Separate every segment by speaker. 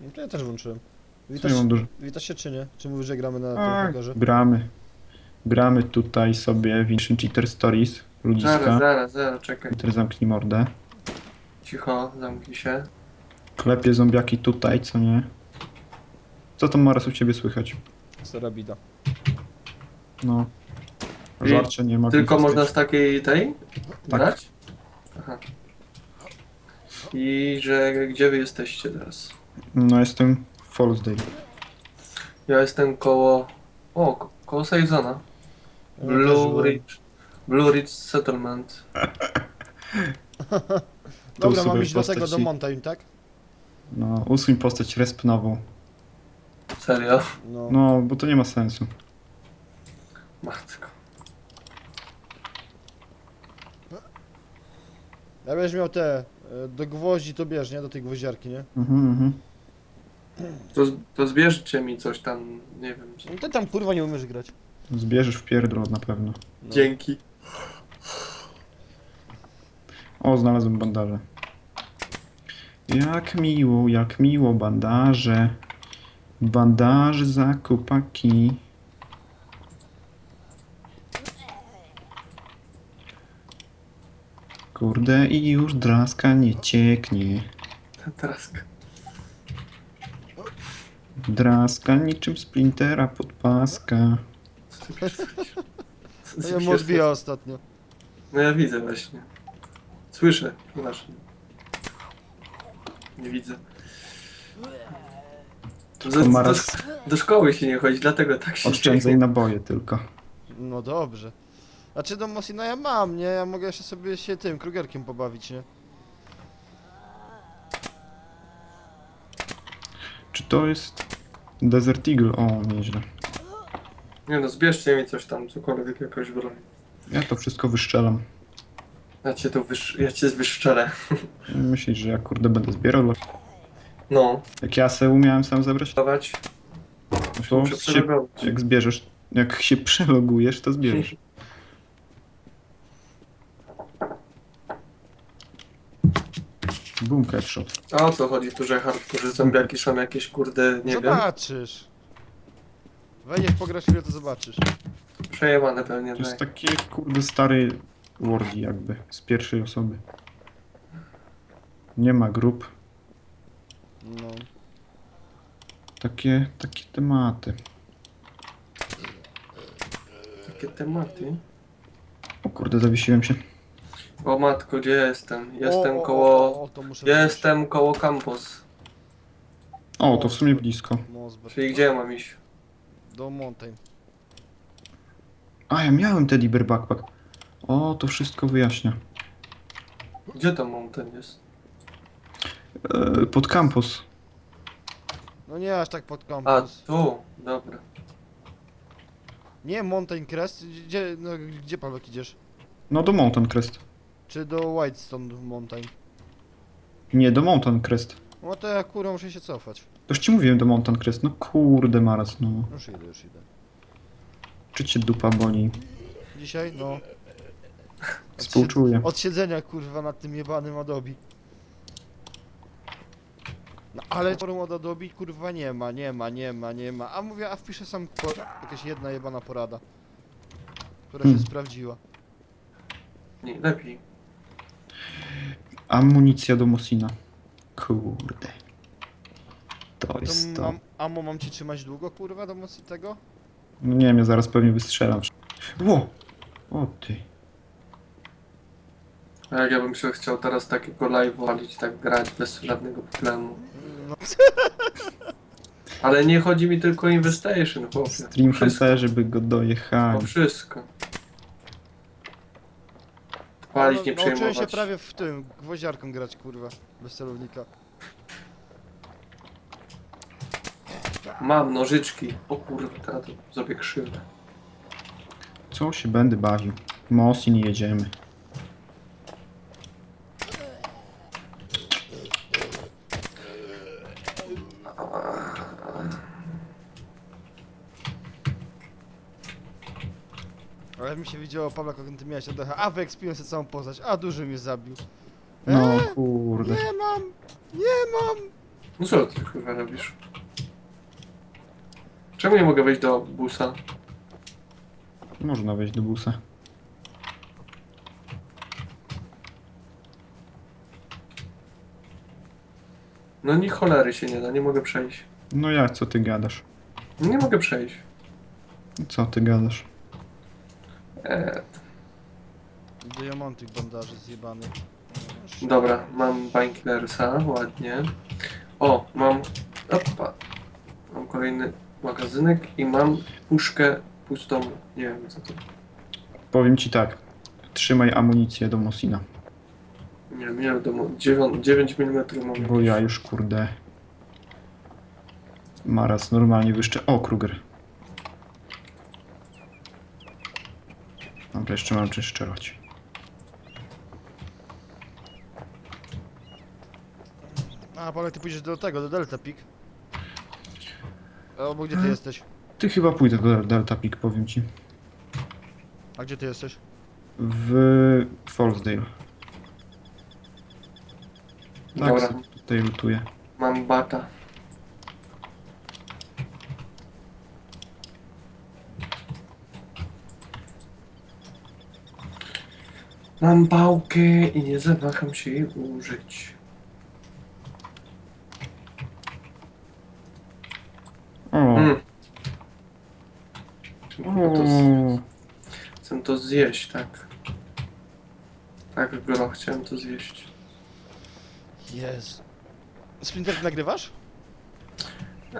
Speaker 1: No to ja też włączyłem. Witasz,
Speaker 2: mam dużo?
Speaker 1: witasz się czy nie? Czy mówisz, że gramy na
Speaker 2: A,
Speaker 1: tym pokorze?
Speaker 2: gramy. Gramy tutaj sobie w Ancient Cheater Stories.
Speaker 3: Zaraz,
Speaker 2: Ludziska.
Speaker 3: zaraz, zaraz, czekaj.
Speaker 2: Peter zamknij mordę.
Speaker 3: Cicho, zamknij się.
Speaker 2: Klepie zombiaki tutaj, co nie? Co tam Maras u ciebie słychać?
Speaker 1: Serabida.
Speaker 2: No.
Speaker 3: I
Speaker 2: Żarcia nie ma.
Speaker 3: Tylko można z takiej tej
Speaker 2: Tak.
Speaker 3: grać? Aha. I że gdzie wy jesteście teraz?
Speaker 2: No jestem w Fallsdale.
Speaker 3: Ja jestem koło... O, ko- koło Sejzona. Blue. Ridge. Blue Ridge Settlement.
Speaker 1: Dobra,
Speaker 2: sobie
Speaker 1: mam iść do tego, do
Speaker 2: postaci-
Speaker 1: Mountain, tak?
Speaker 2: No, usuń postać respnową.
Speaker 3: Serio?
Speaker 1: No.
Speaker 2: No, bo to nie ma sensu.
Speaker 3: Matko.
Speaker 1: Ja będziesz miał te, e, do gwoździ to bierz, nie? Do tej gwoździarki, nie?
Speaker 2: Mhm, mhm.
Speaker 3: To, to zbierzcie mi coś tam, nie wiem. Co.
Speaker 1: No ty tam kurwa nie umiesz grać.
Speaker 2: Zbierzesz w pierdol na pewno.
Speaker 1: No.
Speaker 3: Dzięki.
Speaker 2: O, znalazłem bandaże. Jak miło, jak miło, bandaże. Bandaże za kupaki. Kurde, i już draska nie cieknie.
Speaker 3: Teraz.
Speaker 2: Draska niczym splintera pod paska.
Speaker 3: Co ty piszesz? Co ty
Speaker 1: Ja mu odbija ostatnio.
Speaker 3: No ja widzę właśnie. Słyszę, przepraszam. Nie widzę. Do, do,
Speaker 2: Maras
Speaker 3: do szkoły się nie chodzi, dlatego tak się
Speaker 2: oszczędzaj
Speaker 3: dzieje.
Speaker 2: naboje tylko.
Speaker 1: No dobrze. Znaczy do Mosina ja mam, nie? Ja mogę jeszcze sobie się tym Krugerkiem pobawić, nie?
Speaker 2: Czy to jest Desert Eagle? O, nieźle.
Speaker 3: Nie no, zbierzcie mi coś tam, cokolwiek, jakąś broń.
Speaker 2: Ja to wszystko wyszczelam.
Speaker 3: Ja cię tu wysz... ja cię wyszczelę.
Speaker 2: Myślisz, że ja kurde będę zbierał?
Speaker 3: No,
Speaker 2: Jak ja se umiałem sam zebrać?
Speaker 3: dawać.
Speaker 2: To
Speaker 3: Muszę
Speaker 2: się,
Speaker 3: przerobić.
Speaker 2: jak zbierzesz, jak się przelogujesz, to zbierzesz. Boom headshot.
Speaker 3: A o co chodzi tu, że hardcore zombiaki są jakieś kurde, nie wiem,
Speaker 1: zobaczysz. Wejdziesz pograsz chwilę, to zobaczysz.
Speaker 3: przejebane pewnie.
Speaker 2: To jest
Speaker 3: tak.
Speaker 2: taki kurde stary Wardi jakby, z pierwszej osoby. Nie ma grup.
Speaker 1: No.
Speaker 2: Takie, takie tematy.
Speaker 3: Takie tematy.
Speaker 2: O kurde, zawiesiłem się.
Speaker 3: O matko, gdzie jestem?
Speaker 1: O,
Speaker 3: Jestem
Speaker 1: o,
Speaker 3: koło...
Speaker 1: O, o, to muszę wejść.
Speaker 3: Jestem koło campus.
Speaker 2: O, to w sumie blisko.
Speaker 3: Czyli gdzie mam iść?
Speaker 1: Do Mountain.
Speaker 2: A, ja miałem Teddy Bear Backpack. O, to wszystko wyjaśnia.
Speaker 3: Gdzie tam mountain jest?
Speaker 2: E, pod campus.
Speaker 1: No nie aż tak pod
Speaker 3: A,
Speaker 1: campus.
Speaker 3: tu, dobra.
Speaker 1: Nie Mountain Crest. Gdzie, no, gdzie Paweł idziesz?
Speaker 2: No do Mountain Crest.
Speaker 1: Czy do Whitestone Mountain?
Speaker 2: Nie, do Mountain Crest.
Speaker 1: No to ja kurwa muszę się cofać.
Speaker 2: Już ci mówiłem do Mountain Crest. No kurde maraz, no.
Speaker 1: Już idę, już idę.
Speaker 2: Czy cię dupa boli?
Speaker 1: Dzisiaj? No. Od
Speaker 2: Współczuję.
Speaker 1: Od siedzenia kurwa nad tym jebanym Adobe. No ale forum od Adobe kurwa nie ma, nie ma, nie ma, nie ma. A mówię, a wpiszę sam po... jakaś jedna jebana porada. Która
Speaker 2: Hmm.
Speaker 1: się sprawdziła.
Speaker 3: Nie, lepiej.
Speaker 2: Amunicja do Mosina. Kurde. To
Speaker 1: To
Speaker 2: jest to.
Speaker 1: mam, amo mam ci trzymać długo kurwa do mocy tego?
Speaker 2: No nie wiem, ja zaraz pewnie wystrzelam. Ło! O ty.
Speaker 3: A jak ja bym się chciał teraz takiego live walić, tak grać bez żadnego problemu.
Speaker 1: No,
Speaker 3: Ale nie chodzi mi tylko o Investation, chłopie.
Speaker 2: Stream
Speaker 3: O wszystko.
Speaker 2: Hunterzy by go
Speaker 3: O
Speaker 2: dojechali.
Speaker 3: wszystko. Palić nie
Speaker 1: no, nauczyłem
Speaker 3: przejmować.
Speaker 1: się prawie w tym, gwoździarką grać kurwa. Bez celownika.
Speaker 3: Mam nożyczki. O kurwa, teraz to zrobię krzywdę.
Speaker 2: Co się będę bawił? Mosin jedziemy.
Speaker 1: Ale mi się widziało Pawła, jak ty miałeś oddecha. A wyekspiłem sobie całą postać, a duży mnie zabił.
Speaker 2: No
Speaker 1: Eee,
Speaker 2: kurde.
Speaker 1: Nie mam! Nie mam!
Speaker 3: No co ty kurwa robisz? Czemu nie mogę wejść do busa?
Speaker 2: Można wejść do busa.
Speaker 3: No ni cholery się nie da, nie mogę przejść.
Speaker 2: No jak, co ty gadasz?
Speaker 3: Nie mogę przejść.
Speaker 2: Co ty gadasz?
Speaker 3: Eee,
Speaker 1: Diamantyk bandaży zjebany.
Speaker 3: dobra, mam Banklersa, ładnie. O, mam... Opa. Mam kolejny magazynek i mam puszkę pustą. Nie wiem co to.
Speaker 2: Powiem ci tak. Trzymaj amunicję do Mosina.
Speaker 3: Nie wiem, nie wiadomo. 9, 9 mm mam.
Speaker 2: Bo ja już kurde. Maraz normalnie wyszczę. O, Kruger. Dobra, jeszcze mam czym szczerować.
Speaker 1: A, Paweł, ty pójdziesz do tego, do Delta Peak. Albo gdzie ty jesteś?
Speaker 2: Ty chyba pójdę do Delta Peak, powiem ci.
Speaker 1: A gdzie ty jesteś?
Speaker 2: W Fallsdale. Tak,
Speaker 3: Dobra.
Speaker 2: sobie tutaj lutuję.
Speaker 3: Mam bata. Mam pałkę i nie zawaham się jej użyć.
Speaker 2: O,
Speaker 3: Mm. Chcę to, z...
Speaker 2: o,
Speaker 3: Chcę to zjeść, tak. Tak, gro, chciałem to zjeść.
Speaker 1: Jest. Splinter, nagrywasz?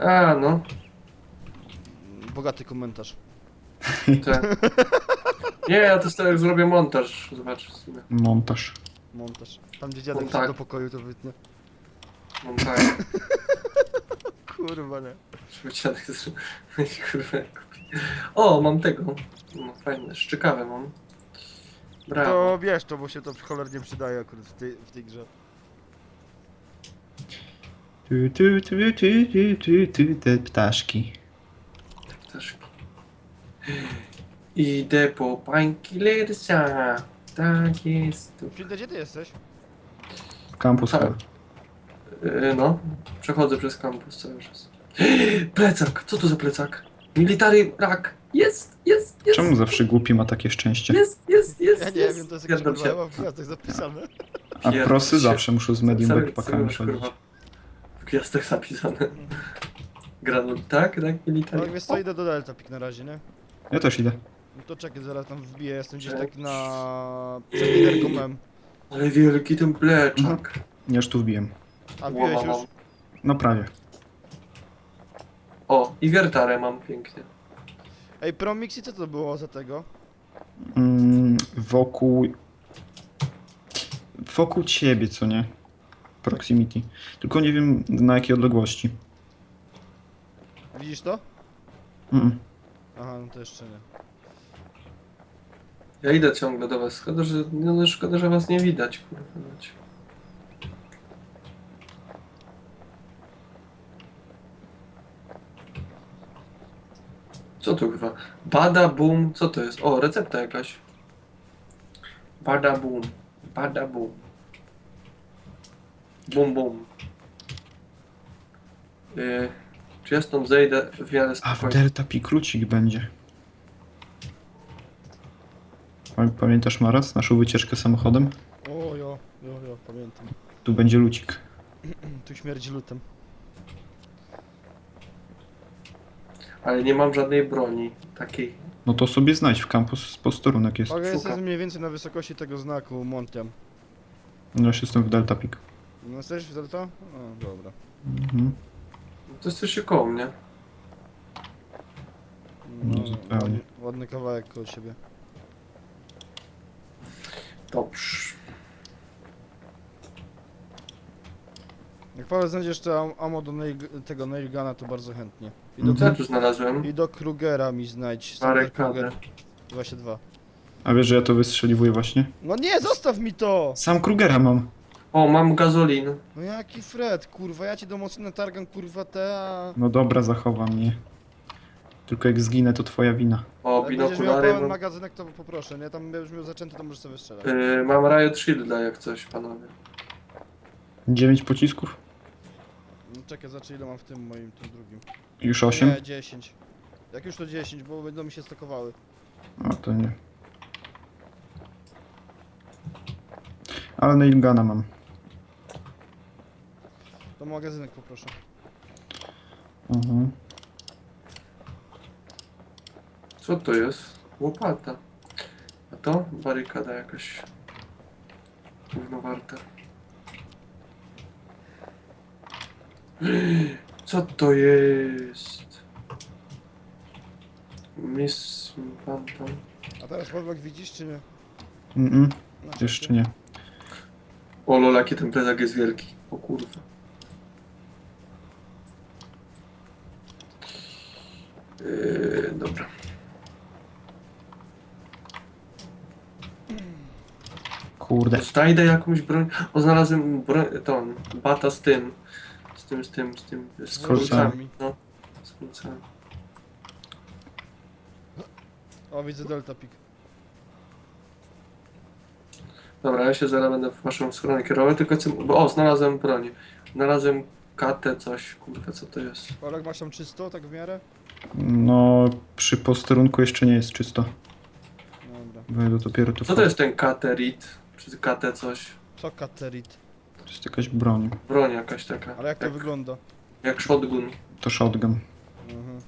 Speaker 3: A, no,
Speaker 1: Bogaty komentarz.
Speaker 3: te. Nie, ja to stary zrobię montaż, zobacz w sumie.
Speaker 2: montaż.
Speaker 1: Montaż. Tam gdzie dziadek
Speaker 3: No
Speaker 1: wszedł
Speaker 3: tak.
Speaker 1: do pokoju, to wytnę.
Speaker 3: Montaż.
Speaker 1: Kurwa, nie.
Speaker 3: Żeby dziadek zrobił. Kurwa, kupi. O, mam tego. No, fajne, szczykawę mam. Brawo.
Speaker 1: To bierz to, bo się to cholernie przydaje akurat w tej, w tej grze.
Speaker 2: Tu, tu, tu, tu, tu, tu, tu, te ptaszki.
Speaker 3: Ptaszki. Idę po Painkillersa. Tak jest. tu.
Speaker 1: Splinter, gdzie ty jesteś?
Speaker 2: Campus
Speaker 3: Tak.
Speaker 2: Hall.
Speaker 3: Yy, no, przechodzę przez kampus cały czas. Plecak! Co to za plecak? Military rak! Jest, jest, jest!
Speaker 2: Czemu zawsze głupi ma takie szczęście?
Speaker 3: Jest, jest, jest,
Speaker 1: Ja nie
Speaker 3: jest.
Speaker 1: wiem, to jest jakaś
Speaker 3: Pierdol
Speaker 1: kurwa
Speaker 3: się.
Speaker 1: chyba w gwiazdach zapisane.
Speaker 2: A
Speaker 3: Pierdol
Speaker 2: prosy
Speaker 3: się.
Speaker 2: zawsze muszą z medium
Speaker 3: Cały-
Speaker 2: backpackami
Speaker 3: cały
Speaker 2: chodzić.
Speaker 3: kurwa, W gwiazdach zapisane. Granul, tak, tak,
Speaker 1: No
Speaker 3: military.
Speaker 1: wiesz co, idę do Delta Peak na razie, nie?
Speaker 2: Ja też idę.
Speaker 1: No to czekaj, zaraz tam wbiję, jestem gdzieś tak na... przed liderką mam.
Speaker 3: Ale wielki ten pleczak.
Speaker 2: Ja już tu wbiłem.
Speaker 1: A wbiłeś już?
Speaker 2: No prawie.
Speaker 3: O, i gertarę mam pięknie.
Speaker 1: Ej, Promixi, co to było za tego?
Speaker 2: Mm, wokół... Wokół ciebie, co nie? Proximity. Tylko nie wiem na jakiej odległości.
Speaker 1: Widzisz to?
Speaker 2: Mm.
Speaker 1: Aha, no to jeszcze nie.
Speaker 3: Ja idę ciągle do was. Szkoda, że, no, no, szkoda, że was nie widać, kurwa. mać. Co to kurwa? Bada boom, co to jest? O, recepta jakaś. Bada boom. Bada boom. Bum bum. Yy, czy ja stąd zejdę w miarę
Speaker 2: A w
Speaker 3: spokojnie?
Speaker 2: Delta Peak lucik będzie. Pamiętasz Maras, naszą wycieczkę samochodem?
Speaker 1: O, jo, jo, jo, pamiętam.
Speaker 2: Tu będzie lucik.
Speaker 1: Tu śmierdzi lutem.
Speaker 3: Ale nie mam żadnej broni takiej.
Speaker 2: No to sobie znajdź w kampus, posterunek jest.
Speaker 1: Mogę
Speaker 3: Szukam.
Speaker 1: jest mniej więcej na wysokości tego znaku Montem.
Speaker 2: No już jestem w Delta Peak.
Speaker 1: No jesteś w Delta? O, dobra.
Speaker 2: Mhm.
Speaker 3: To jest coś koło mnie.
Speaker 2: No, zupełnie.
Speaker 1: ładny, ładny kawałek koło siebie.
Speaker 3: Dobrze.
Speaker 1: Jak Paweł znajdziesz jeszcze am- ammo do nail, tego nailguna, to bardzo chętnie. I do,
Speaker 3: Co ja tu znalazłem?
Speaker 1: I do Krugera mi znajdź. Standard
Speaker 3: Barykadę.
Speaker 1: Kruger 22.
Speaker 2: A wiesz, że ja to wystrzeliwuję właśnie?
Speaker 1: No nie, zostaw mi to!
Speaker 2: Sam Krugera mam.
Speaker 3: O, mam gazolin.
Speaker 1: No jaki Fred, kurwa, ja ci do mocno targam kurwa te, a...
Speaker 2: No dobra, zachowam mnie. Tylko jak zginę, to twoja wina.
Speaker 3: O,
Speaker 1: będziesz miał
Speaker 3: binokulary.
Speaker 1: pełen
Speaker 3: Mam,
Speaker 1: magazynek, to poproszę, nie? Tam będziesz miał zaczęty, to możesz sobie strzelać.
Speaker 3: yy, mam Riot Shielda jak coś, panowie.
Speaker 2: Dziewięć pocisków?
Speaker 1: No Czekaj, znaczy ile mam w tym moim, tym drugim.
Speaker 2: Już 8?
Speaker 1: Nie, 10. Jak już to 10, bo będą mi się stakowały.
Speaker 2: O, to nie. Ale nailgana mam.
Speaker 1: To magazynek poproszę.
Speaker 2: Mhm.
Speaker 3: Co to jest? Łopata. A to? Barykada jakaś. Równowarta. Co to jest? Miss pan tam.
Speaker 1: A teraz Pawlak widzisz czy nie?
Speaker 2: Mm
Speaker 1: Na
Speaker 2: jeszcze nie.
Speaker 3: O lol, jaki ten plecak jest wielki. O kurwa. Yy, dobra.
Speaker 2: Kurde.
Speaker 3: Znajdę jakąś broń. O, znalazłem broń, tą, bata z tym. Z tym, z tym, z tym. Z
Speaker 2: kolcami.
Speaker 3: No, z.
Speaker 1: O, widzę Delta Peak.
Speaker 3: Dobra, ja się zaraz będę w waszą stronę kierował, tylko co, bo o, znalazłem broń. Znalazłem katę coś, kurwa, co to jest?
Speaker 1: Pawlak masz tam czysto, tak w miarę?
Speaker 2: No, przy posterunku jeszcze nie jest czysto.
Speaker 1: Dobra.
Speaker 2: Będę dopiero to
Speaker 3: Co to jest ten katerit? Czy katę coś?
Speaker 1: Co Katerit?
Speaker 2: To jest jakaś broń.
Speaker 3: Broń jakaś taka.
Speaker 1: Ale jak to wygląda?
Speaker 3: jak shotgun.
Speaker 2: To shotgun.
Speaker 1: Mhm.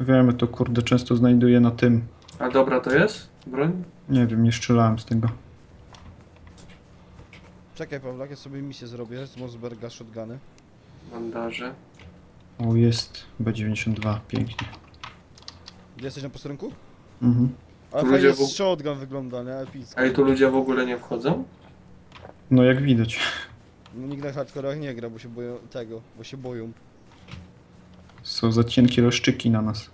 Speaker 2: Wiemy, to kurde często znajduję na tym.
Speaker 3: A dobra to jest? Broń?
Speaker 2: Nie wiem, nie strzelałem z tego.
Speaker 1: Czekaj Pawlak, ja sobie misję zrobię z Mosberga shotguny.
Speaker 3: Bandaże.
Speaker 2: O, jest B92, pięknie.
Speaker 1: Gdzie jesteś na posterunku?
Speaker 2: Mhm.
Speaker 1: Ale
Speaker 3: Tu
Speaker 1: fajnie
Speaker 3: ludzie
Speaker 1: z shotgun wygląda, nie? Epicko.
Speaker 3: A i tu ludzie w ogóle nie wchodzą?
Speaker 2: No jak widać.
Speaker 1: No, nikt na hardcorach nie gra, bo się boją tego, bo się boją.
Speaker 2: Są za cienkie leszczyki na nas.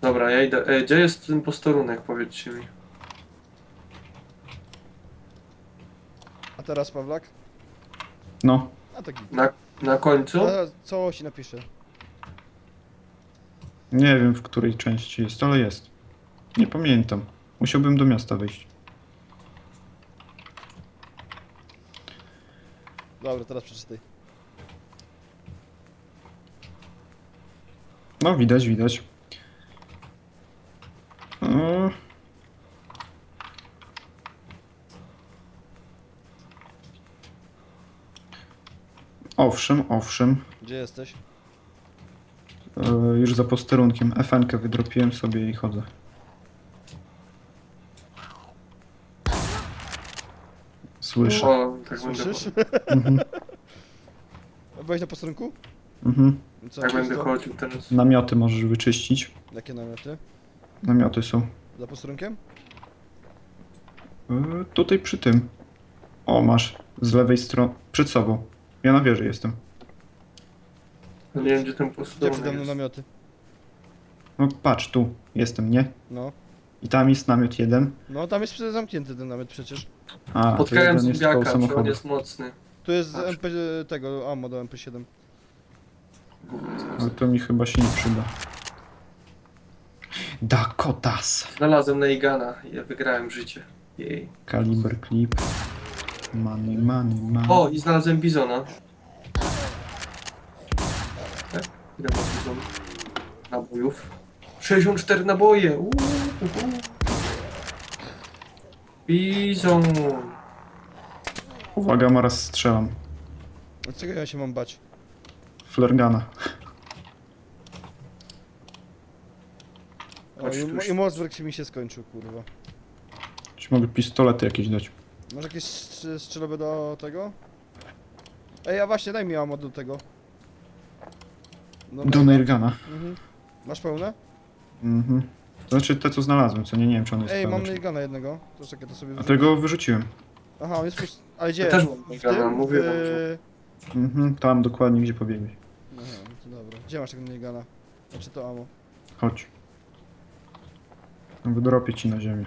Speaker 3: Dobra, ja idę. Ej, gdzie jest ten posterunek, powiedzcie mi.
Speaker 1: A teraz Pawlak?
Speaker 2: No,
Speaker 1: A tak git.
Speaker 3: Na, na końcu?
Speaker 1: Zaraz całości napiszę.
Speaker 2: Nie wiem w której części jest, ale jest. Nie pamiętam. Musiałbym do miasta wyjść.
Speaker 1: Dobra, teraz przeczytaj.
Speaker 2: No, widać, widać. O. Owszem, owszem.
Speaker 1: Gdzie jesteś?
Speaker 2: Już za posterunkiem. FN-kę wydropiłem sobie i chodzę. Słyszę.
Speaker 3: O, tak będę,
Speaker 1: Słyszysz?
Speaker 2: Mhm,
Speaker 1: Byłeś na posterunku?
Speaker 2: mhm.
Speaker 1: Co,
Speaker 3: tak będę chodził teraz.
Speaker 2: Namioty możesz wyczyścić.
Speaker 1: Jakie namioty?
Speaker 2: Namioty są.
Speaker 1: Za posterunkiem?
Speaker 2: E, tutaj przy tym. O, masz. Z lewej strony. Przed sobą. Ja na wieży jestem.
Speaker 3: No nie wiem, gdzie ten
Speaker 1: Gdzie przede
Speaker 3: posterunek
Speaker 1: mną
Speaker 3: jest.
Speaker 1: namioty?
Speaker 2: No patrz, tu jestem, nie?
Speaker 1: No.
Speaker 2: I tam jest namiot jeden.
Speaker 1: No tam jest zamknięty ten namiot przecież.
Speaker 2: A, to
Speaker 3: Spotkałem
Speaker 2: jeden jest koło
Speaker 3: zombiaka, czy on
Speaker 2: samochodu.
Speaker 3: jest mocny.
Speaker 1: Tu jest
Speaker 3: Patrz.
Speaker 1: MP tego, ammo do MP7.
Speaker 3: Gówno jest
Speaker 2: Ale
Speaker 3: mocny.
Speaker 2: to mi chyba się nie przyda. Dakotas.
Speaker 3: Znalazłem Neigana i ja wygrałem życie. Jej.
Speaker 2: Kaliber clip. Money, money, money.
Speaker 3: O, i znalazłem Bizona. Tak? Ile ma Bizon? Nabojów. 64 naboje! Uuu, uuu. Bizon!
Speaker 2: Uwaga, ma raz strzelam.
Speaker 1: Dlaczego ja się mam bać?
Speaker 2: Flergana.
Speaker 1: O,
Speaker 3: Chodź tu
Speaker 1: i, I Mosberg się mi się skończył, kurwa.
Speaker 2: Ci mogę pistolety jakieś dać.
Speaker 1: Masz jakieś strz- strzelowe do tego? Ej, a właśnie, daj mi ammo do tego.
Speaker 2: Do Nairgana.
Speaker 1: Mhm. Masz pełne?
Speaker 2: Mhm. To znaczy te co znalazłem, co nie, nie wiem czy on jest
Speaker 1: Ej,
Speaker 2: pełny,
Speaker 1: mam
Speaker 2: czy-
Speaker 1: jednego. To czekaj, to sobie
Speaker 2: A
Speaker 1: wyrzucę.
Speaker 2: tego wyrzuciłem.
Speaker 1: Aha, on jest pust... Ale gdzie?
Speaker 3: Ja też
Speaker 1: W
Speaker 3: mam
Speaker 1: tym?
Speaker 3: Mówię wam, że-
Speaker 1: w...
Speaker 2: Mhm, tam dokładnie gdzie pobiegłeś.
Speaker 1: Aha, no to dobra. Gdzie masz tego Nairgana? Znaczy to ammo.
Speaker 2: Chodź. Wydropię ci na ziemię.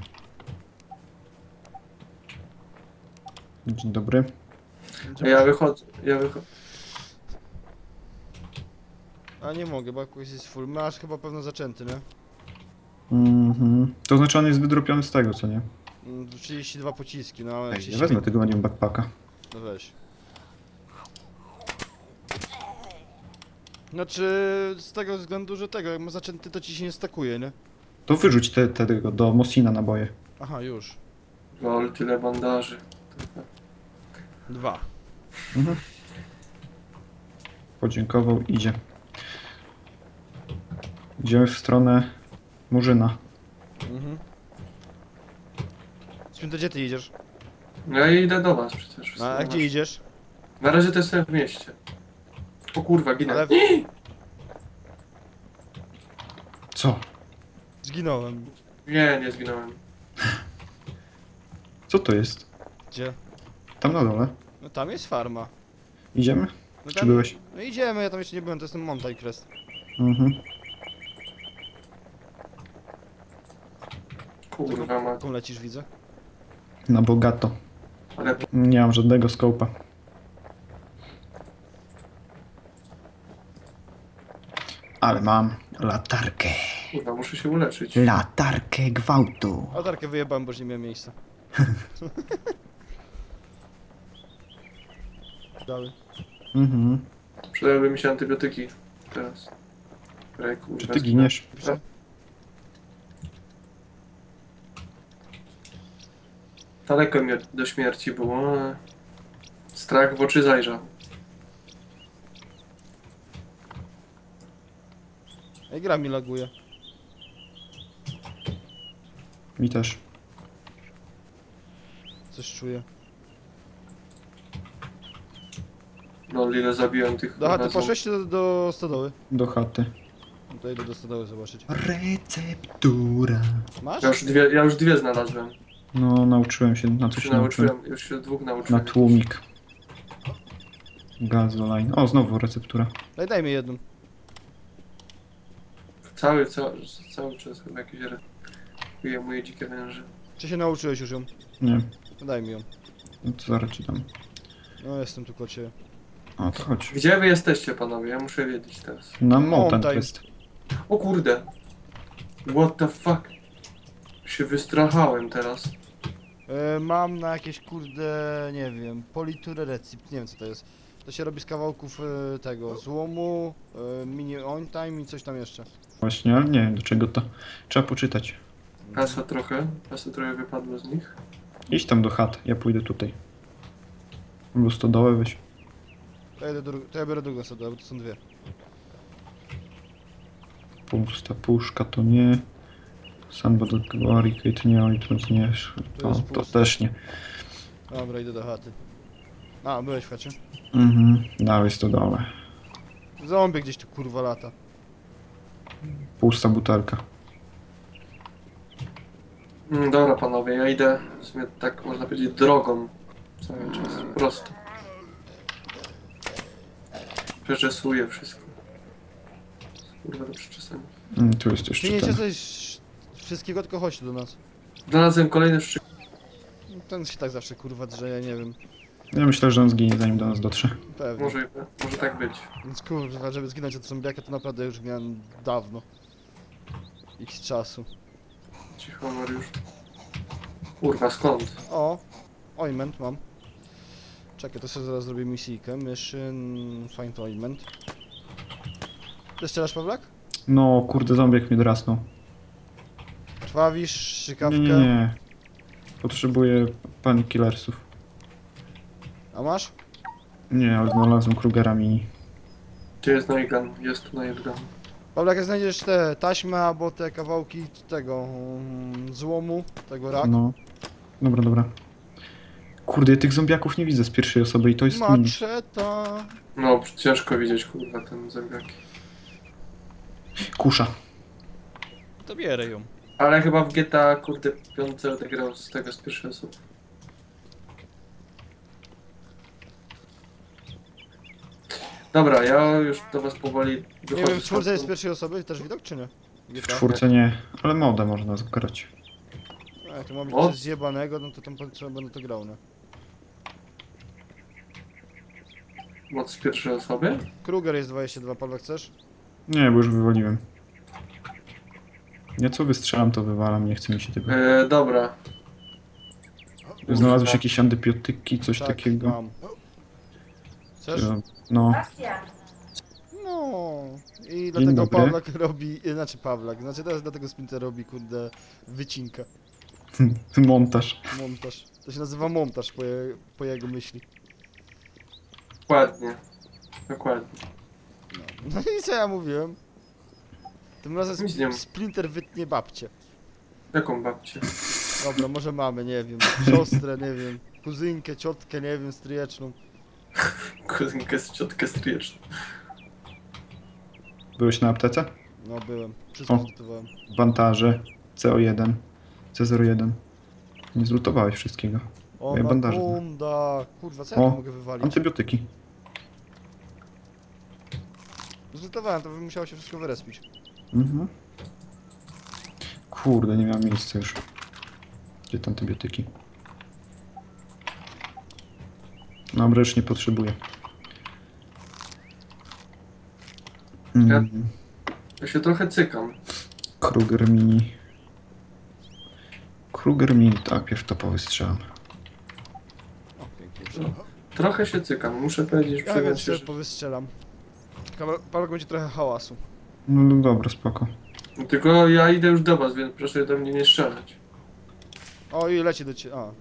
Speaker 2: Dzień dobry.
Speaker 3: Ja wychodzę, ja wychodzę.
Speaker 1: A nie mogę, bo jakoś jest full. Masz chyba pewno zaczęty, nie?
Speaker 2: Mhm. To znaczy on jest wydropiony z tego, co nie?
Speaker 1: Mm, 32 pociski, no ale
Speaker 2: Ej, ja
Speaker 1: 30...
Speaker 2: wezmę tego nie backpacka.
Speaker 1: No weź. Znaczy, z tego względu, że tego, jak ma zaczęty, to ci się nie stakuje, nie?
Speaker 2: To wyrzuć te, te, tego do Mosina naboje.
Speaker 1: Aha, już.
Speaker 3: Lol, tyle bandaży.
Speaker 1: Dwa.
Speaker 2: Mhm. Podziękował, idzie. Idziemy w stronę Murzyna.
Speaker 1: Mhm. Święto, gdzie ty idziesz?
Speaker 3: Ja idę do was przecież.
Speaker 1: A, a gdzie idziesz?
Speaker 3: Na razie to jestem w mieście. O kurwa, ginę.
Speaker 1: Ale-
Speaker 2: Co?
Speaker 1: Zginąłem.
Speaker 3: Nie, nie zginąłem.
Speaker 2: Co to jest?
Speaker 1: Gdzie?
Speaker 2: Tam na dole.
Speaker 1: No tam jest farma.
Speaker 2: Idziemy?
Speaker 1: No
Speaker 2: Czy byłeś?
Speaker 1: No idziemy, ja tam jeszcze nie byłem, to jest ten Mountain Crest.
Speaker 2: Mhm.
Speaker 3: Kurwa, ma.
Speaker 1: Jaką lecisz, widzę?
Speaker 2: Na bogato.
Speaker 3: Ale
Speaker 2: Nie mam żadnego skołpa. Ale mam latarkę.
Speaker 3: kurwa, muszę się uleczyć.
Speaker 2: Latarkę gwałtu.
Speaker 1: Latarkę wyjebałem, bo już nie miałem miejsca. Dalej.
Speaker 2: Mhm.
Speaker 3: Przydałyby mi się antybiotyki teraz. Kurwa,
Speaker 2: Czy ty giniesz?
Speaker 1: Piszę?
Speaker 3: Daleko mi do śmierci było. ale Strach w oczy zajrzał.
Speaker 1: Ej, gra mi laguje.
Speaker 2: Mi też.
Speaker 1: Coś czuję.
Speaker 3: No ile zabiłem tych
Speaker 1: Dobra, ty
Speaker 3: razów.
Speaker 1: poszłeś do, do stodoły.
Speaker 2: Do chaty.
Speaker 1: No to idę do stodoły zobaczyć.
Speaker 2: Receptura.
Speaker 1: Masz?
Speaker 3: Ja już dwie, ja już dwie znalazłem.
Speaker 2: No, nauczyłem się, na
Speaker 3: Już
Speaker 2: co
Speaker 3: się
Speaker 2: się nauczyłem.
Speaker 3: nauczyłem, już się dwóch
Speaker 2: Na
Speaker 3: nauczyłem.
Speaker 2: tłumik. Gazoline. O, znowu receptura.
Speaker 1: Daj, daj mi jedną.
Speaker 3: Cały, cały, cały czas chyba jakieś re... moje dzikie węże.
Speaker 1: Czy się nauczyłeś już ją?
Speaker 2: Nie,
Speaker 1: No Daj mi ją.
Speaker 2: no to zaraz ci dam.
Speaker 1: No jestem tu koło ciebie.
Speaker 2: O, to chodź.
Speaker 3: Gdzie wy jesteście panowie? Ja muszę wiedzieć teraz.
Speaker 2: Na Mountain
Speaker 1: Mountain.
Speaker 2: Crest.
Speaker 3: O kurde. What the fuck? Się wystrachałem teraz.
Speaker 1: E, mam na jakieś kurde, nie wiem, politurę recept, nie wiem co to jest. To się robi z kawałków e, tego, złomu, e, mini on time i coś tam jeszcze.
Speaker 2: Właśnie, ale nie wiem do czego to. Trzeba poczytać.
Speaker 3: Kasa trochę, kasa trochę wypadło z nich.
Speaker 2: Idź tam do chat, ja pójdę tutaj. Albo stodołę weź.
Speaker 1: To ja, idę dru- to ja biorę drugą sobie, bo to są dwie.
Speaker 2: Pusta puszka to nie. Samba do Barricade nie, Olitrons nie.
Speaker 1: To
Speaker 2: To,
Speaker 1: jest
Speaker 2: to też nie.
Speaker 1: Dobra, idę do chaty. A, byłeś w chacie?
Speaker 2: Mhm, dawaj stodołę.
Speaker 1: Zombie gdzieś tu kurwa lata.
Speaker 2: Pusta butelka.
Speaker 3: Mm, dobra panowie, ja idę w sumie tak można powiedzieć drogą. Cały czas, prosto. Przeczesuję wszystko. Kurwa do przeczesania.
Speaker 2: Mm, tu jest
Speaker 1: Ty
Speaker 2: jeszcze
Speaker 1: nie
Speaker 2: ten.
Speaker 1: coś wszystkiego, tylko chodź tu do nas.
Speaker 3: Znalazłem kolejny szczyt.
Speaker 1: Ten się tak zawsze kurwa drze, ja nie wiem.
Speaker 2: Ja myślę, że on zginie zanim do nas dotrze.
Speaker 1: Pewnie.
Speaker 3: Może, może tak być.
Speaker 1: Więc kurwa, żeby zginąć od zombiaka to naprawdę już miałem dawno. X czasu.
Speaker 3: Cicho Mariusz. Kurwa, skąd?
Speaker 1: O! Ointment mam. Czekaj, to sobie zaraz zrobię misyjkę. Mission... Find ointment. Ty strzelasz, Pawlak?
Speaker 2: No, kurde, zombiek mnie drasnął.
Speaker 1: Szykawkę.
Speaker 2: Nie, nie, nie. Potrzebuję pani killersów.
Speaker 1: A masz?
Speaker 2: Nie, ale znalazłem Krugera mini.
Speaker 3: Gdzie jest Noigan? Jest tu Noigan.
Speaker 1: Pawlak, jak znajdziesz te taśmy albo te kawałki tego mm, złomu, tego rak.
Speaker 2: No. Dobra, dobra. Kurde, ja tych zombiaków nie widzę z pierwszej osoby i to jest...
Speaker 1: Maczeta.
Speaker 3: No, ciężko widzieć kurwa ten zębiak.
Speaker 2: Kusza.
Speaker 1: To bierę ją.
Speaker 3: Ale chyba w GTA kurde piątce odegrał z tego z pierwszej osoby. Dobra, ja już do was powoli
Speaker 1: Nie
Speaker 3: wychodzę.
Speaker 1: wiem, w czwórce jest z pierwszej osoby, też widok czy nie?
Speaker 2: W czwórce nie, ale modę można zgrać.
Speaker 1: A, to ma być
Speaker 3: O.
Speaker 1: coś zjebanego, no to tam trzeba będę to grał, nie?
Speaker 3: Moc z pierwszej osoby?
Speaker 1: Kruger jest 22, Pawlak chcesz?
Speaker 2: Nie, bo już wywaliłem. Ja co wystrzelam, to wywalam, nie chce mi się tego.
Speaker 3: E, dobra.
Speaker 2: Znalazłeś jakieś antybiotyki, coś
Speaker 1: tak,
Speaker 2: takiego?
Speaker 1: mam. Chcesz?
Speaker 2: No,
Speaker 1: No i dlatego
Speaker 2: dobry.
Speaker 1: Pawlak robi, y, znaczy Pawlak, znaczy teraz dlatego Splinter robi kurde wycinkę,
Speaker 2: Montaż.
Speaker 1: montaż. To się nazywa montaż po, je, po jego myśli.
Speaker 3: Dokładnie. Dokładnie.
Speaker 1: No. no i co ja mówiłem? Tym razem
Speaker 3: Nic nie
Speaker 1: sp-
Speaker 3: mów.
Speaker 1: Splinter wytnie babcię.
Speaker 3: Jaką babcię?
Speaker 1: Dobra, może mamy, nie wiem, siostrę, nie wiem, kuzynkę, ciotkę, nie wiem, stryjeczną.
Speaker 3: Kuzynkę z ciotkę stryjeczną.
Speaker 2: Byłeś na aptece?
Speaker 1: No byłem, wszystko
Speaker 2: O.
Speaker 1: zlutowałem.
Speaker 2: Bandaże. CO1. C01. Nie zlutowałeś wszystkiego.
Speaker 1: O,
Speaker 2: bandaże, no.
Speaker 1: Nakunda, kurwa, co ja
Speaker 2: O,
Speaker 1: tu mogę wywalić?
Speaker 2: Antybiotyki.
Speaker 1: Zlutowałem, to by musiało się wszystko wyrespić.
Speaker 2: Mhm. Kurde, nie miałem miejsca już. Gdzie te antybiotyki? Dobra, już nie potrzebuję. Mm,
Speaker 3: Ja się trochę cykam.
Speaker 2: Kruger Mini. Kruger Mini, tak, pierw topowy strzelam.
Speaker 1: O, pięknie.
Speaker 3: Trochę się cykam. Muszę powiedzieć,
Speaker 1: Ja więc
Speaker 3: się, że...
Speaker 1: powystrzelam. Pawlak będzie trochę hałasu.
Speaker 2: No, no dobra, spoko.
Speaker 3: Tylko ja idę już do was, więc proszę do mnie nie strzelać.
Speaker 1: O, i leci do ciebie. A.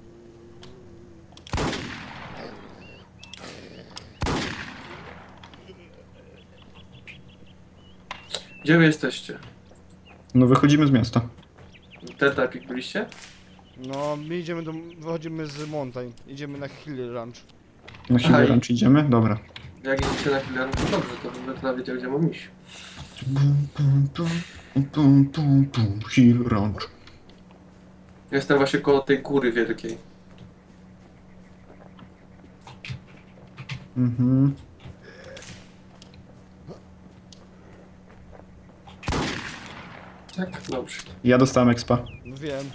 Speaker 3: Gdzie wy jesteście?
Speaker 2: No wychodzimy z miasta.
Speaker 3: Ten tapik byliście?
Speaker 1: No, my idziemy do. Wychodzimy z Mountain. Idziemy na Hill Ranch.
Speaker 2: Na
Speaker 3: Aha, i-
Speaker 2: ranch idziemy? Dobra.
Speaker 3: Jak idziecie na chwilę, no to dobrze, to będę teraz wiedział, gdzie mam iść.
Speaker 2: Pum, Hill Ranch.
Speaker 3: Jestem właśnie koło tej góry wielkiej.
Speaker 2: Mhm.
Speaker 3: Tak? Dobrze.
Speaker 2: Ja dostałem expa.
Speaker 1: No wiem.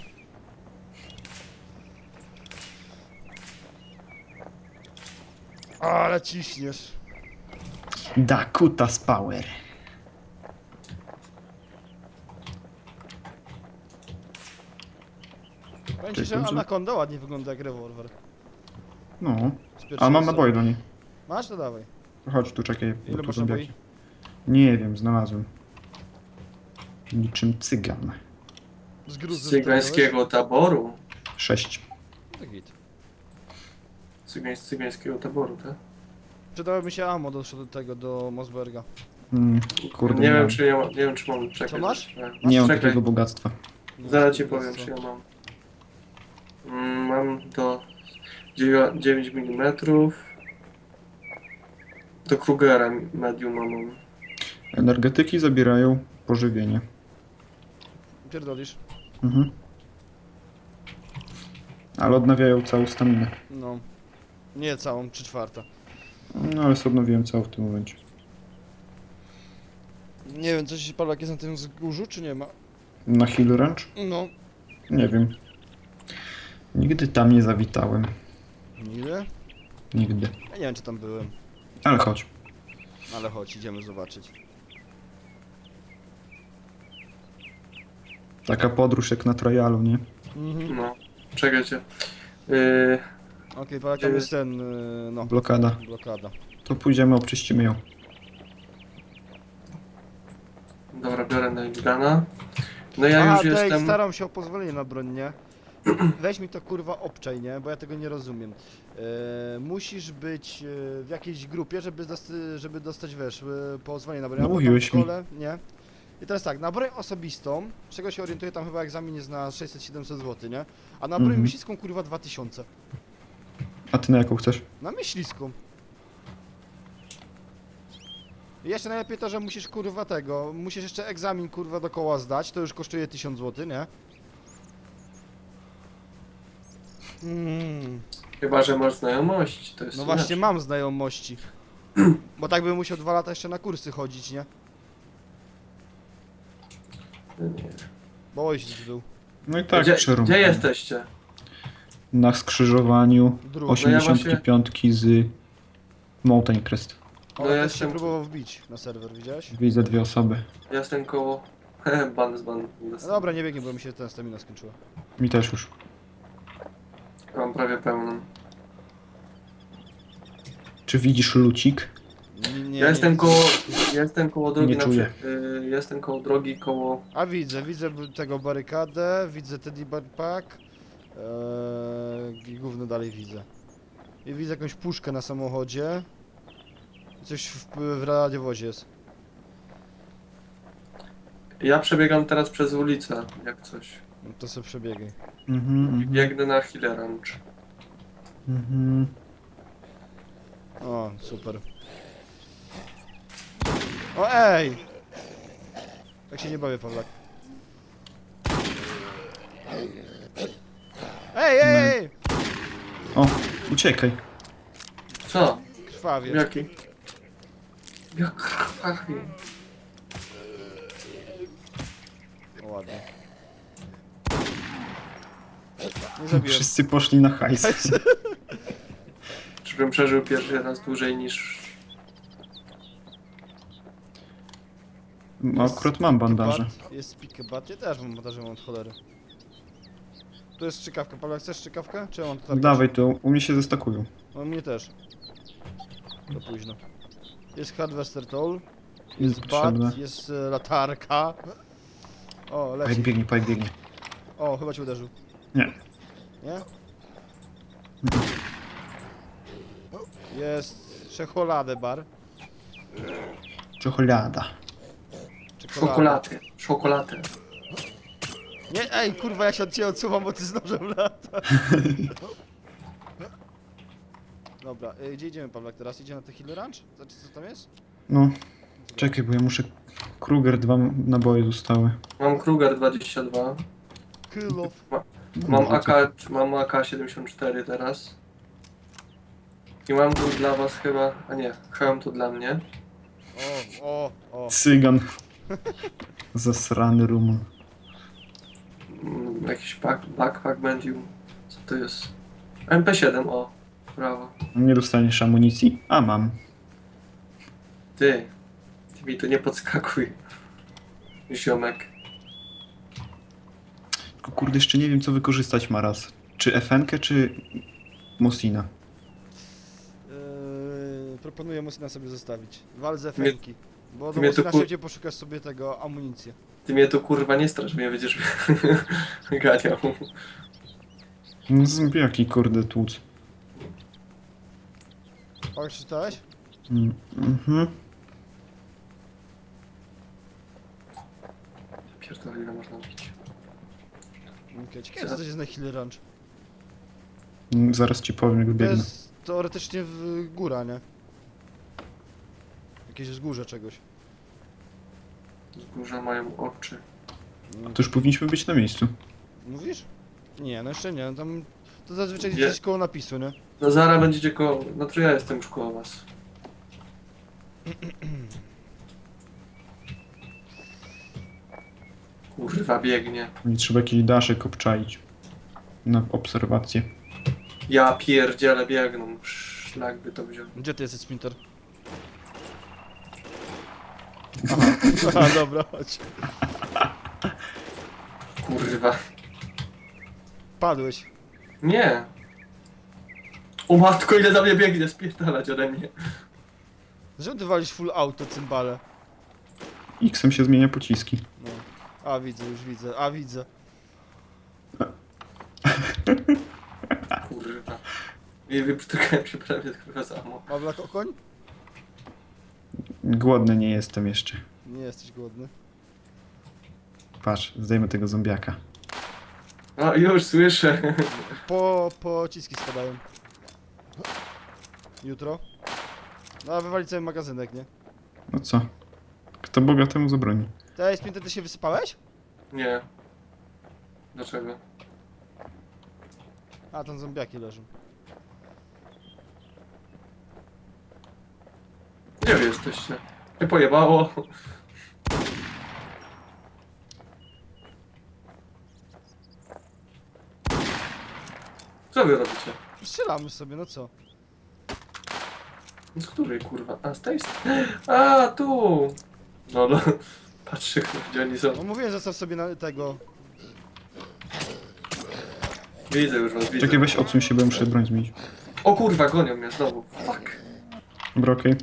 Speaker 1: Ale ciśniesz.
Speaker 2: Dakutas Power.
Speaker 1: Że
Speaker 2: Czekaj,
Speaker 1: Anaconda ładnie wygląda jak rewolwer.
Speaker 2: No. A mam naboje do niej.
Speaker 1: Masz? To dawaj.
Speaker 2: Chodź tu, czekaj. bo
Speaker 1: Ile
Speaker 2: tu
Speaker 1: masz naboi?
Speaker 2: Nie wiem, znalazłem. Niczym cygan.
Speaker 1: Z
Speaker 3: Z cygańskiego taboru.
Speaker 2: Sześć.
Speaker 1: To git.
Speaker 3: Cygań, z cygańskiego taboru, tak?
Speaker 1: Przydałoby mi się ammo do, do tego, do Mosberga.
Speaker 2: Mm, kurde,
Speaker 3: nie, wiem,
Speaker 2: mam.
Speaker 3: czy ja mam, nie wiem, czy mam czekać.
Speaker 1: Co masz?
Speaker 3: Nie,
Speaker 2: Nie mam
Speaker 3: czekaj.
Speaker 2: takiego bogactwa.
Speaker 3: Zaraz ci powiem, czy ja mam. Mm, Mam do 9 mm. Do Krugera medium mam.
Speaker 2: Energetyki zabierają pożywienie.
Speaker 1: Pierdolisz.
Speaker 2: Mhm. Ale odnawiają całą staminę.
Speaker 1: No. Nie całą, trzy czwarta.
Speaker 2: No ale sobie odnowiłem całą w tym momencie.
Speaker 1: Nie wiem, coś Pawlak jest na tym wzgórzu, czy nie ma?
Speaker 2: Na Hill Ranch?
Speaker 1: No.
Speaker 2: Nie wiem. Nigdy tam nie zawitałem.
Speaker 1: Ile?
Speaker 2: Nigdy.
Speaker 1: Ja nie wiem, czy tam byłem.
Speaker 2: Ale chodź.
Speaker 1: Ale chodź, idziemy zobaczyć.
Speaker 2: Taka podróż jak na trialu, nie?
Speaker 1: Mhm.
Speaker 3: No, czekajcie. Yy,
Speaker 1: Okej, tam jest ten, y, no.
Speaker 2: Blokada.
Speaker 1: Blokada.
Speaker 2: To pójdziemy, oczyścimy ją.
Speaker 3: dobra, biorę Nailgana. No ja
Speaker 1: A,
Speaker 3: już
Speaker 1: Dave,
Speaker 3: jestem.
Speaker 1: staram się o pozwolenie na broń, nie? Weź mi to kurwa obczaj, nie? Bo ja tego nie rozumiem. E, musisz być e, w jakiejś grupie, żeby, żeby dostać, wiesz, e, pozwolenie na broń.
Speaker 2: No,
Speaker 1: Albo tam
Speaker 2: mówiłeś
Speaker 1: w
Speaker 2: mi.
Speaker 1: szkole, nie? I teraz tak, na broń osobistą, z czego się orientuję, tam chyba egzamin jest na 600-700 zł, nie? A na broń
Speaker 2: Mhm.
Speaker 1: myśliską kurwa 2000.
Speaker 2: A ty na jaką chcesz?
Speaker 1: Na myśliską. I jeszcze najlepiej to, że musisz kurwa tego, musisz jeszcze egzamin kurwa dookoła zdać, to już kosztuje 1000 zł, nie? Mm.
Speaker 3: Chyba, że masz znajomości. To jest
Speaker 1: No właśnie mam znajomości. Bo tak bym musiał dwa lata jeszcze na kursy chodzić, nie?
Speaker 3: Nie.
Speaker 1: Bo ojciec był.
Speaker 2: No i tak,
Speaker 3: gdzie,
Speaker 2: przerób.
Speaker 3: gdzie jesteście?
Speaker 2: Na skrzyżowaniu
Speaker 1: Drugi.
Speaker 3: Oś- No ja
Speaker 2: 85 z Mountain Crest.
Speaker 3: No
Speaker 1: no
Speaker 3: ja
Speaker 1: ja się
Speaker 3: jestem-
Speaker 1: próbował wbić na serwer, widziałeś?
Speaker 2: Widzę dwie osoby.
Speaker 3: Ja jestem koło. ban z ban.
Speaker 1: No dobra, nie biegnie, bo mi się ten stamina skończyła.
Speaker 2: Mi też już.
Speaker 3: Mam prawie pełną.
Speaker 2: Czy widzisz lucik?
Speaker 1: Nie, nie,
Speaker 3: Ja jestem koło, ja jestem koło drogi
Speaker 2: Nie
Speaker 3: na
Speaker 2: czuję.
Speaker 3: przy- y, jestem koło drogi koło
Speaker 1: A widzę, widzę b- tego barykadę, widzę Teddy Backpack. Eee, I gówno dalej widzę. I widzę jakąś puszkę na samochodzie. Coś w, w radiowozie jest.
Speaker 3: Ja przebiegam teraz przez ulicę, jak coś.
Speaker 1: No to sobie przebiegaj.
Speaker 2: Mhm, mhm,
Speaker 3: Biegnę na Hill Ranch.
Speaker 2: mhm.
Speaker 1: O, super. O, ej! Tak się nie bawię, Pawlak. Ej, ej, ej!
Speaker 2: O, uciekaj.
Speaker 3: Co?
Speaker 1: Krwawie.
Speaker 3: Jaki? Jak krwawi.
Speaker 1: O, ładnie. Nie zabiłem.
Speaker 2: Wszyscy poszli na hajs.
Speaker 3: Żebym przeżył pierwszy raz dłużej niż...
Speaker 2: No, akurat mam bandaże.
Speaker 1: Bat, Jest pikebat, ja też mam bandaże, mam od cholery. Tu jest strzykawka, Paweł, chcesz strzykawkę? Czy ja mam tutaj?
Speaker 2: Dawaj tu, u mnie się zestakują.
Speaker 1: No mnie też. To późno. Jest Harvester Toll, jest
Speaker 2: Potrzebne.
Speaker 1: bat, jest e, latarka. O,
Speaker 2: Pajek
Speaker 1: leci.
Speaker 2: biegnie, pajek biegnie.
Speaker 1: O, chyba cię uderzył.
Speaker 2: Nie.
Speaker 1: Nie? Jest czekoladę bar.
Speaker 2: Czekolada.
Speaker 1: Czekolada.
Speaker 3: Szokoladę. Szokoladę.
Speaker 1: Nie, ej, kurwa, ja się od ciebie odsuwam, bo ty z nożem lata. Dobra, y, gdzie idziemy, Pawlak, teraz? Idzie na te Hill Ranch? Znaczy, co tam jest?
Speaker 2: No, czekaj, bo ja muszę... Kruger, dwa naboje zostały.
Speaker 3: Mam Kruger 22.
Speaker 1: Kill off.
Speaker 3: Mam AK, mam AK-74 teraz. I mam tu dla was chyba... A nie, hełm to dla mnie.
Speaker 1: O, o, o.
Speaker 2: Cygan. Zasrany Rumun.
Speaker 3: Mm, Jakiś back, backpack medium. Co to jest? MP7, o. Brawo.
Speaker 2: Nie dostaniesz amunicji? A mam.
Speaker 3: Ty. Ty mi tu nie podskakuj. Ziomek.
Speaker 2: Kurde, jeszcze nie wiem co wykorzystać Maras. Czy FNkę, czy Mosina?
Speaker 1: Yy, proponuję Mosina sobie zostawić. Wal ze
Speaker 3: Mnie-
Speaker 1: Fenki. Bo do
Speaker 3: mnie to
Speaker 1: Mosina
Speaker 3: kur-
Speaker 1: szybciej poszukasz sobie tego amunicję.
Speaker 3: Ty mnie tu kurwa nie strasz, mnie będziesz ganiał.
Speaker 2: No zombiaki, kurde, tłuc.
Speaker 1: O, czytałeś?
Speaker 2: Mm, Mhm.
Speaker 3: Pierdolę, ile można.
Speaker 1: Okay. Ciekawe, co to jest na Hill Ranch.
Speaker 2: Mm, Zaraz ci powiem, jak
Speaker 1: To
Speaker 2: biegnę.
Speaker 1: jest teoretycznie w góra, nie? Jakieś wzgórze czegoś.
Speaker 3: Wzgórza mają oczy.
Speaker 2: To już powinniśmy być na miejscu.
Speaker 1: Mówisz? Nie, no jeszcze nie. Tam to zazwyczaj
Speaker 3: Nie.
Speaker 1: gdzieś koło napisu, nie?
Speaker 3: No zaraz będziecie koło... No to ja jestem już koło was. Kurwa biegnie.
Speaker 2: Nie trzeba jakiś daszek obczaić. Na obserwację.
Speaker 3: Ja pierdzielę biegną. Szlak by to wziął.
Speaker 1: Gdzie ty jesteś, Splinter? Aha, dobra, chodź.
Speaker 3: Kurwa.
Speaker 1: Padłeś.
Speaker 3: Nie. O matko, ile za mnie biegnie, spierdalać ode mnie.
Speaker 1: Zresztą ty walisz full auto, cymbale.
Speaker 2: X-em się zmienia pociski.
Speaker 1: No. A widzę, już widzę, a widzę.
Speaker 3: Kurwa. I wyprztykałem się prawie kurwa samo.
Speaker 1: Pawla Kokoń?
Speaker 2: Głodny nie jestem jeszcze.
Speaker 1: Nie jesteś głodny.
Speaker 2: Patrz, zdejmę tego zombiaka.
Speaker 3: A już słyszę.
Speaker 1: Po, pociski spadają. Jutro? No a wywalić cały magazynek, nie?
Speaker 2: No co? Kto Boga temu zabroni?
Speaker 1: Ty, Splinter, ty się wysypałeś?
Speaker 3: Nie. Dlaczego?
Speaker 1: A, tam zombiaki leżą.
Speaker 3: Gdzie wy jesteście? Nie pojebało. Co wy robicie?
Speaker 1: Strzelamy sobie, no co?
Speaker 3: Z której kurwa? A z tej strony? A tu! No, no. Patrzę, gdzie oni są.
Speaker 1: No mówiłem, zostaw sobie na tego...
Speaker 3: Widzę już was, widzę.
Speaker 2: Czekaj, weź odsuń się, bo ja muszę broń zmienić.
Speaker 3: O kurwa, gonią mnie znowu. Fuck.
Speaker 2: Dobra, okej.